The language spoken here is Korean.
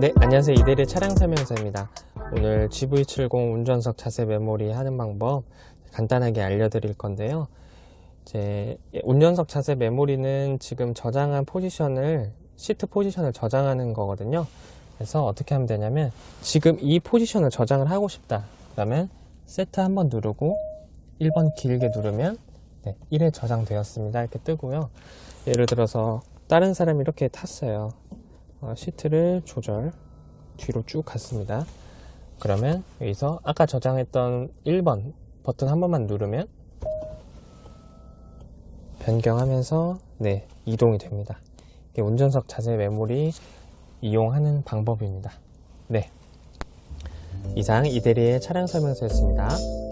네, 안녕하세요. 이대리 차량 설명서입니다. 오늘 GV70 운전석 자세 메모리 하는 방법 간단하게 알려드릴 건데요. 이제 운전석 자세 메모리는 지금 저장한 포지션을 시트 포지션을 저장하는 거거든요. 그래서 어떻게 하면 되냐면 지금 이 포지션을 저장을 하고 싶다. 그러면 세트 한번 누르고 1번 길게 누르면 네, 1에 저장되었습니다. 이렇게 뜨고요. 예를 들어서 다른 사람이 이렇게 탔어요. 어, 시트를 조절 뒤로 쭉 갔습니다. 그러면 여기서 아까 저장했던 1번 버튼 한 번만 누르면 변경하면서 네 이동이 됩니다. 운전석 자세 메모리 이용하는 방법입니다. 네 이상 이대리의 차량 설명서였습니다.